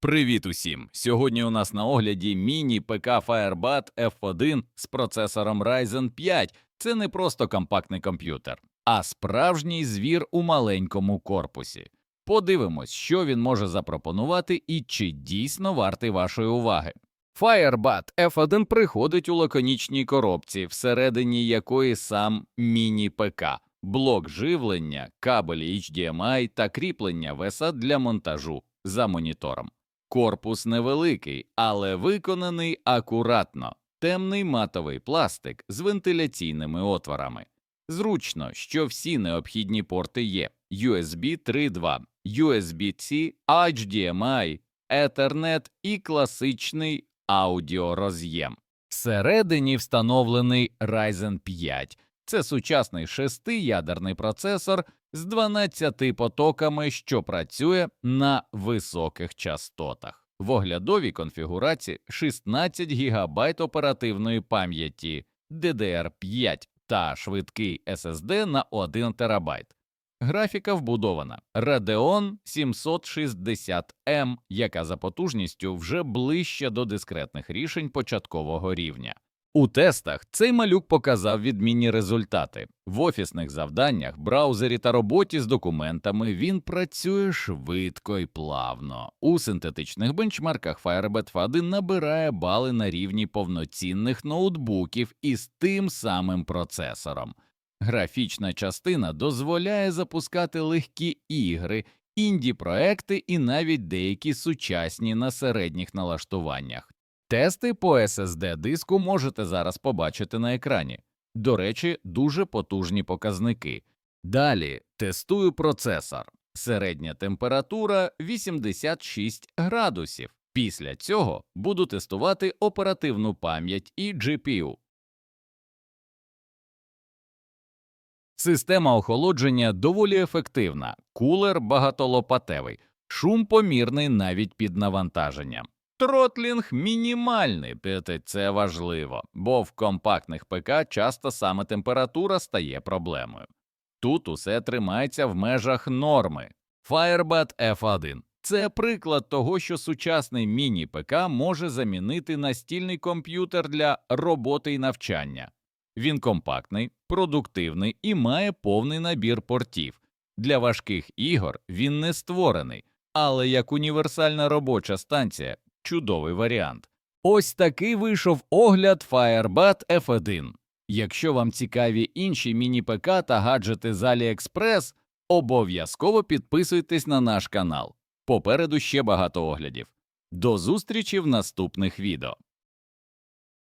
Привіт усім! Сьогодні у нас на огляді міні ПК Firebat F1 з процесором Ryzen 5. Це не просто компактний комп'ютер, а справжній звір у маленькому корпусі. Подивимось, що він може запропонувати і чи дійсно вартий вашої уваги. Firebat F1 приходить у лаконічній коробці, всередині якої сам міні-ПК, блок живлення, кабелі HDMI та кріплення VESA для монтажу за монітором. Корпус невеликий, але виконаний акуратно. Темний матовий пластик з вентиляційними отворами. Зручно, що всі необхідні порти є: USB 3.2, USB-C, HDMI, Ethernet і класичний аудіороз'єм. Всередині встановлений Ryzen 5. Це сучасний шестиядерний процесор з 12 потоками, що працює на високих частотах. В оглядовій конфігурації 16 ГБ оперативної пам'яті DDR5 та швидкий SSD на 1 ТБ. Графіка вбудована Radeon 760M, яка за потужністю вже ближче до дискретних рішень початкового рівня. У тестах цей малюк показав відмінні результати. В офісних завданнях, браузері та роботі з документами він працює швидко і плавно. У синтетичних бенчмарках Firebird F1 набирає бали на рівні повноцінних ноутбуків із тим самим процесором. Графічна частина дозволяє запускати легкі ігри, інді-проекти і навіть деякі сучасні на середніх налаштуваннях. Тести по SSD диску можете зараз побачити на екрані. До речі, дуже потужні показники. Далі тестую процесор. Середня температура 86 градусів. Після цього буду тестувати оперативну пам'ять і GPU. Система охолодження доволі ефективна, кулер багатолопатевий, шум помірний навіть під навантаженням. Тротлінг мінімальний, проте це важливо, бо в компактних ПК часто саме температура стає проблемою. Тут усе тримається в межах норми. Firebat F1 – це приклад того, що сучасний міні-ПК може замінити настільний комп'ютер для роботи і навчання. Він компактний, продуктивний і має повний набір портів. Для важких ігор він не створений, але як універсальна робоча станція чудовий варіант. Ось такий вийшов огляд Firebat F1. Якщо вам цікаві інші міні-ПК та гаджети з AliExpress, обов'язково підписуйтесь на наш канал. Попереду ще багато оглядів. До зустрічі в наступних відео.